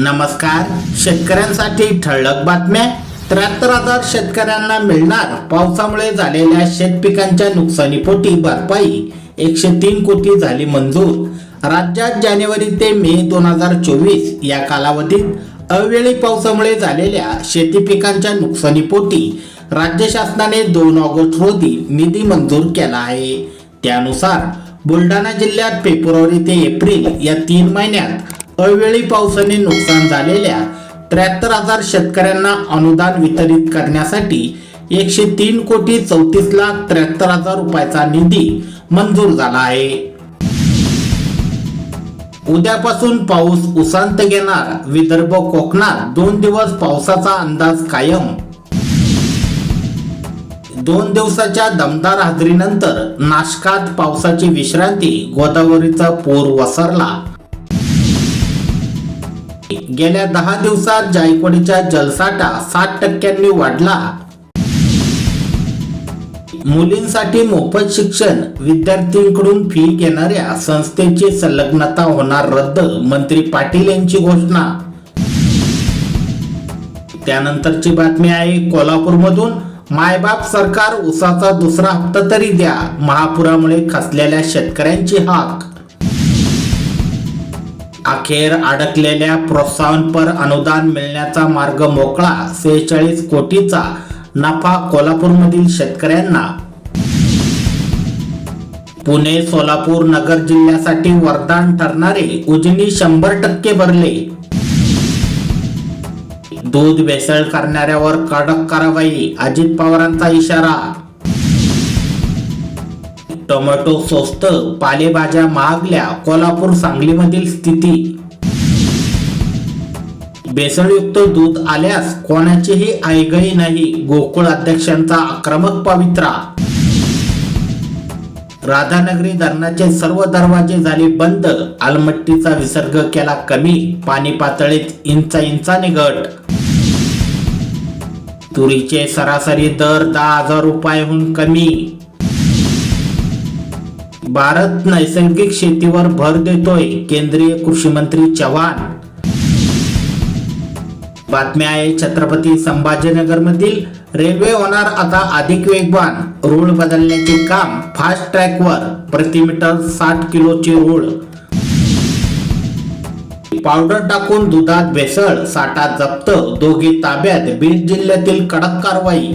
नमस्कार. शेतकऱ्यांसाठी ठळक बातम्या. त्र्याहत्तर हजार शेतकऱ्यांना मिळणार पावसामुळे झालेल्या शेतपिकांच्या नुकसानीपोटी भरपाई. एकशे तीन कोटी झाली मंजूर. राज्यात जानेवारी ते मे दोन हजार चोवीस या कालावधीत अवेळी पावसामुळे झालेल्या शेती पिकांच्या नुकसानीपोटी राज्य शासनाने दोन ऑगस्ट रोजी निधी मंजूर केला आहे. त्यानुसार बुलढाणा जिल्ह्यात फेब्रुवारी ते एप्रिल या तीन महिन्यात अवेळी पावसाने नुकसान झालेल्या त्र्याहत्तर हजार शेतकऱ्यांना अनुदान वितरित करण्यासाठी एकशे तीन कोटी चौतीस लाख त्र्याहत्तर हजार रुपयाचा निधी मंजूर झाला आहे. उद्यापासून पाऊस उसांत घेणार विदर्भ कोकणात दोन दिवस पावसाचा अंदाज कायम. दोन दिवसाच्या दमदार हाजरीनंतर नाशकात पावसाची विश्रांती गोदावरीचा पूर वसरला गेल्या दहा दिवसात जायकवाडीचा जलसाठा साठ टक्क्यांनी वाढला. मुलींसाठी मोफत शिक्षण विद्यार्थ्यांकडून फी घेणाऱ्या संस्थेची संलग्नता होणार रद्द मंत्री पाटील यांची घोषणा. त्यानंतरची बातमी आहे कोल्हापूरमधून मायबाप सरकार उसाचा दुसरा हप्ता तरी द्या. महापुरामुळे खसलेल्या शेतकऱ्यांची हाक अखेर अडकलेल्या प्रोत्साहनपर अनुदान मिळण्याचा मार्ग मोकळा सेहेचाळीस कोटीचा नफा कोल्हापूरमधील शेतकऱ्यांना. पुणे सोलापूर नगर जिल्ह्यासाठी वरदान ठरणारे उजनी शंभर टक्के भरले. दूध भेसळ करणाऱ्यावर कडक कारवाई अजित पवारांचा इशारा टोमॅटो स्वस्त पालेभाज्या महागल्या कोल्हापूर सांगलीमधील स्थिती. बेसळयुक्त दूध आल्यास कोणाचीही ऐगही नाही गोकुळ अध्यक्षांचा आक्रमक पवित्रा. राधानगरी धरणाचे सर्व दरवाजे झाले बंद आलमट्टीचा विसर्ग केला कमी पाणी पातळीत इंचा इंचाने घट. तुरीचे सरासरी दर दहा हजार रुपयाहून कमी. भारत नैसर्गिक शेतीवर भर देतोय केंद्रीय कृषी मंत्री चव्हाण. बातमी आहे छत्रपती संभाजीनगर मधील रेल्वे होणार आता अधिक वेगवान. रूळ बदलण्याचे काम फास्ट ट्रॅकवर. प्रति मीटर साठ किलोची रूळ. पावडर टाकून दुधात भेसळ साठा जप्त. दोघे ताब्यात बीड जिल्ह्यातील कडक कारवाई.